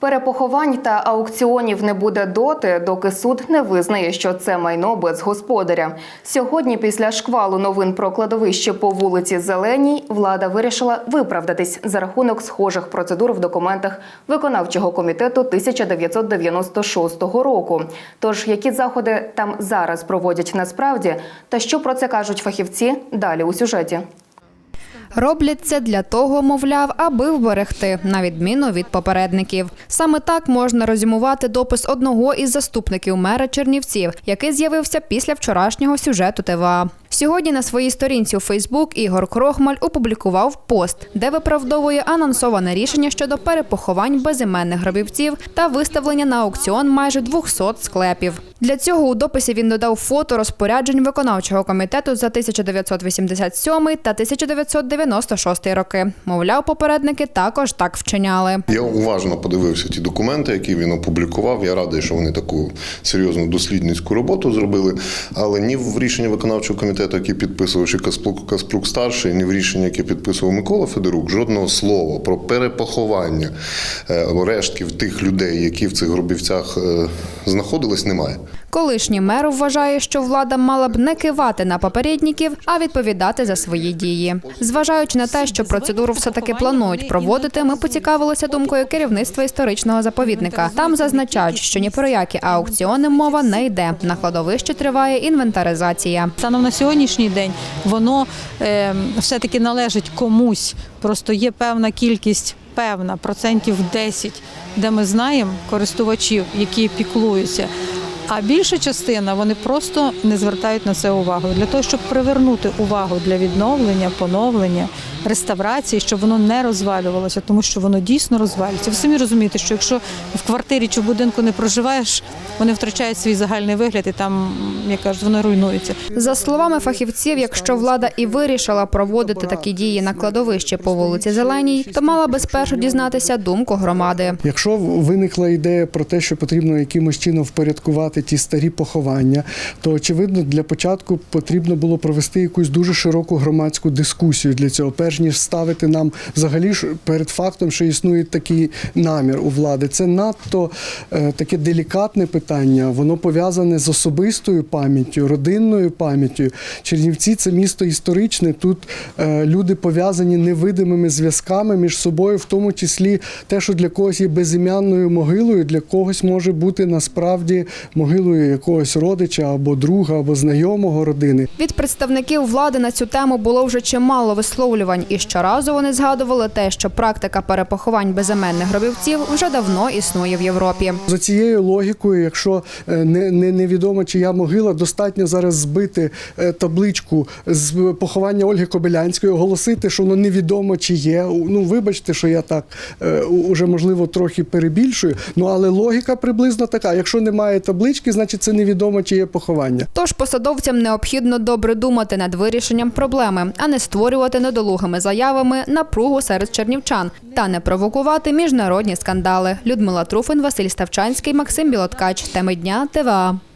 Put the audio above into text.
Перепоховань та аукціонів не буде доти, доки суд не визнає, що це майно без господаря. Сьогодні, після шквалу новин про кладовище по вулиці Зеленій, влада вирішила виправдатись за рахунок схожих процедур в документах виконавчого комітету 1996 року. Тож, які заходи там зараз проводять насправді, та що про це кажуть фахівці далі у сюжеті. Роблять це для того, мовляв, аби вберегти, на відміну від попередників. Саме так можна резюмувати допис одного із заступників мера Чернівців, який з'явився після вчорашнього сюжету ТВА. Сьогодні на своїй сторінці у Фейсбук Ігор Крохмаль опублікував пост, де виправдовує анонсоване рішення щодо перепоховань безіменних гробівців та виставлення на аукціон майже 200 склепів. Для цього у дописі він додав фото розпоряджень виконавчого комітету за 1987 та 1996 роки. Мовляв, попередники також так вчиняли. Я уважно подивився ті документи, які він опублікував. Я радий, що вони таку серйозну дослідницьку роботу зробили. Але ні в рішенні виконавчого комітету, який підписував чи Каспрук, Каспрук старший, ні в рішенні, яке підписував Микола Федорук, жодного слова про перепоховання е, рештків тих людей, які в цих гробівцях е, знаходились, немає. Колишній мер вважає, що влада мала б не кивати на попередників, а відповідати за свої дії. Зважаючи на те, що процедуру все таки планують проводити, ми поцікавилися думкою керівництва історичного заповідника. Там зазначають, що ні про які аукціони мова не йде. На кладовищі триває інвентаризація. Станом на сьогоднішній день воно е, все-таки належить комусь. Просто є певна кількість, певна процентів 10, де ми знаємо користувачів, які піклуються. А більша частина вони просто не звертають на це увагу. Для того, щоб привернути увагу для відновлення, поновлення, реставрації, щоб воно не розвалювалося, тому що воно дійсно розвалюється. Ви самі розумієте, що якщо в квартирі чи в будинку не проживаєш, вони втрачають свій загальний вигляд і там, як кажуть, воно руйнується. За словами фахівців, якщо влада і вирішила проводити такі дії на кладовищі по вулиці Зеленій, то мала би спершу дізнатися думку громади. Якщо виникла ідея про те, що потрібно якимось чином впорядкувати ті старі поховання, то очевидно для початку потрібно було провести якусь дуже широку громадську дискусію для цього, перш ніж ставити нам взагалі перед фактом, що існує такий намір у влади. Це надто е, таке делікатне питання. Воно пов'язане з особистою пам'яттю, родинною пам'яттю. Чернівці це місто історичне. Тут е, люди пов'язані невидимими зв'язками між собою, в тому числі те, що для когось є безім'янною могилою, для когось може бути насправді могилою якогось родича або друга, або знайомого родини. Від представників влади на цю тему було вже чимало висловлювань, і щоразу вони згадували те, що практика перепоховань безіменних гробівців вже давно існує в Європі. За цією логікою, якщо е, не, не, невідомо чия могила, достатньо зараз збити е, табличку з поховання Ольги Кобилянської, оголосити, що воно невідомо чи є. Ну, вибачте, що я так е, уже можливо трохи перебільшую. Ну але логіка приблизно така: якщо немає таблички, значить це невідомо чи є поховання. Тож посадовцям необхідно добре думати над вирішенням проблеми, а не створювати недолугими заявами напругу серед чернівчан та не провокувати міжнародні скандали. Людмила Труфин, Василь Ставчанський, Максим Білоткач. Теми дня ТВА.